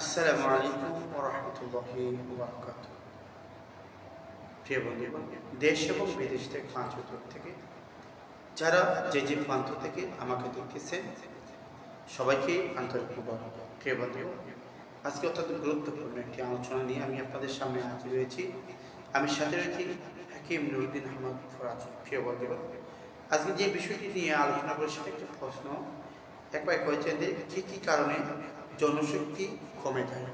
আসসালামু আলাইকুম ওরহমতুল্লাহি ওবরাকাত প্রিয় বন্ধুগণ দেশ এবং বিদেশ থেকে পাঁচ উত্তর থেকে যারা যে যে প্রান্ত থেকে আমাকে দেখতেছেন সবাইকে আন্তরিক মুবারক প্রিয় বন্ধুগণ আজকে অত্যন্ত গুরুত্বপূর্ণ একটি আলোচনা নিয়ে আমি আপনাদের সামনে হাজির হয়েছি। আমি সাথে রয়েছি হাকিম নুরুদ্দিন আহমদ ফরাজ। প্রিয় বন্ধুগণ আজকে যে বিষয়টি নিয়ে আলোচনা করে সেটা একটি প্রশ্ন। একবার কয়েছেন যে কী কী কারণে জনশক্তি কমে যায়।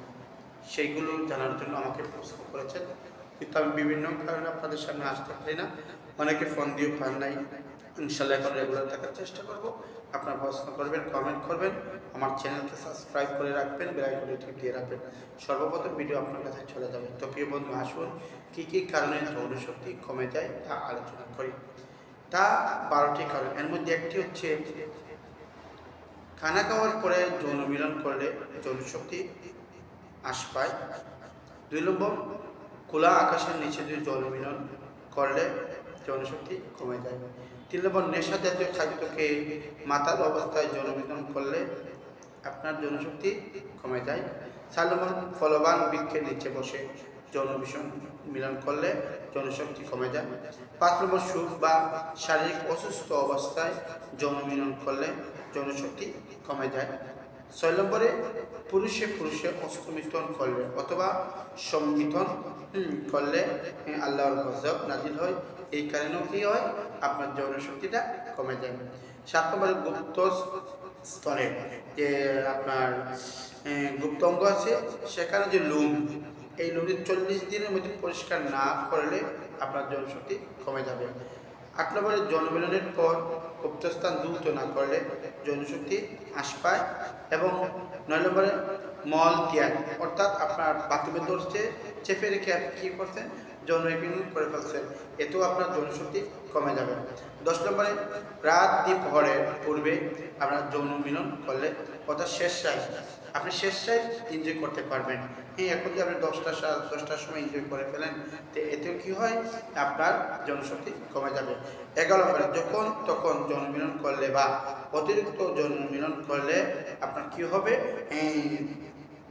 সেইগুলো জানার জন্য আমাকে প্রশ্ন করেছেন। কিন্তু আমি বিভিন্ন কারণে আপনাদের সামনে আসতে পারি না। অনেকে ফোন দিয়ে পান নাই। ইনশাল্লাহ এখন রেগুলার থাকার চেষ্টা করব। আপনার প্রশ্ন করবেন কমেন্ট করবেন, আমার চ্যানেলকে সাবস্ক্রাইব করে রাখবেন বেলাইকনে ঠিক দিয়ে রাখবেন। সর্বপ্রথম ভিডিও আপনার কাছে চলে যাবে। তো প্রিয় বন্ধু, আসুন কী কী কারণে জনশক্তি কমে যায় তা আলোচনা করি। তা বারোটি কারণ। এর মধ্যে একটি হচ্ছে খানা খাওয়ার পরে যৌন মিলন করলে যৌনশক্তি হ্রাস পায়। দুই নম্বর, খোলা আকাশের নিচে যদি যৌন মিলন করলে যৌনশক্তি কমে যায়। তিন নম্বর, নেশা জাতীয় খাদ্যকে মাতাল অবস্থায় যৌন মিলন করলে আপনার যৌনশক্তি কমে যায়। চার নম্বর, ফলবান বৃক্ষের নিচে বসে যৌন বিষণ মিলন করলে যৌনশক্তি কমে যায়। পাঁচ নম্বর, সুখ বা শারীরিক অসুস্থ অবস্থায় যৌন মিলন করলে যৌনশক্তি কমে যায়। ছয় নম্বরে, পুরুষে পুরুষে অস্তমিথন করলে অথবা সম্মিথন করলে আল্লাহর গজব নাজিল হয়। এই কারণেও কি হয়? আপনার যৌনশক্তিটা কমে যায়। সাত নম্বরে, গুপ্ত স্তরে যে আপনার গুপ্ত অঙ্গ আছে, সেখানে যে লুম এই নদীর চল্লিশ দিনের মধ্যে পরিষ্কার না করলে আপনার জনশক্তি কমে যাবে। আট নম্বরে জনমিলনের পর গুপ্তস্থান দ্রুত না করলে জনশক্তি হ্রাস পায় এবং নয় নম্বরে মল ত্যাগ, অর্থাৎ আপনার বাথরুমে ধরছে চেপে রেখে আপনি কী করছেন? যৌনমিলন করে ফেলছেন এতেও আপনার জনশক্তি কমে যাবে। দশ নম্বরে, রাত দ্বীপহরের পূর্বে আপনার যৌন মিলন করলে অর্থাৎ শেষ সাইজ আপনি শেষ সাইজ এনজয় করতে পারবেন। হ্যাঁ এখন যে আপনি দশটা দশটার সময় এনজয় করে ফেলেন, তো এতেও কি হয়? আপনার জনশক্তি কমে যাবে। এগারো নম্বরে, যখন তখন জনমিলন করলে বা অতিরিক্ত জনমিলন করলে আপনার কি হবে?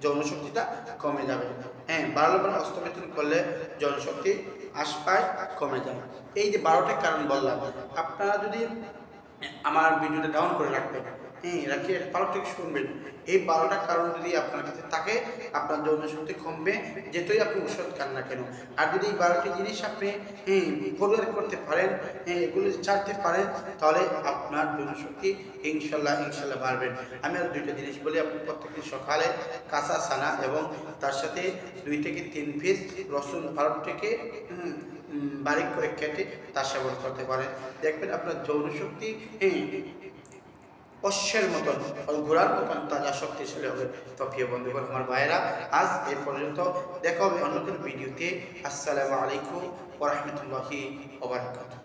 জনশক্তিটা কমে যাবে। হ্যাঁ বারো নম্বরে অস্তমিথন করলে জনশক্তি হ্রাস পায় কমে যায়। এই যে বারোটা কারণ বললাম, আপনারা যদি আমার ভিডিওটা ডাউন করে রাখবেন হ্যাঁ রাখি ভালো ঠিক শুনবেন এই বারোটা কারণ যদি আপনার কাছে থাকে, আপনার যৌন শক্তি কমবে যেতই আপনি ওষুধ খান না কেন? আর যদি এই বারোটি জিনিস আপনি পরিবার করতে পারেন এগুলো ছাড়তে পারেন, তাহলে আপনার যৌন শক্তি ইনশাল্লাহ ইনশাল্লাহ বাড়বেন আমি আর দুইটা জিনিস বলি, আপনি প্রত্যেকদিন সকালে কাঁচা সানা এবং তার সাথে দুই থেকে তিন পিস রসুন ভারত থেকে বারিক করে কেটে তা সেবন করতে পারেন। দেখবেন আপনার যৌন শক্তি অশ্বের মতন। ঘোড়ার মতন তাজা শক্তিশালী হবে। তো প্রিয় বন্ধুগণ, আমার ভাইয়েরা, আজ এ পর্যন্ত দেখা হবে অন্য কোনো ভিডিওতে। আসসালামু আলাইকুম ওরহমতুল্লাহি ওবরাকাতুহ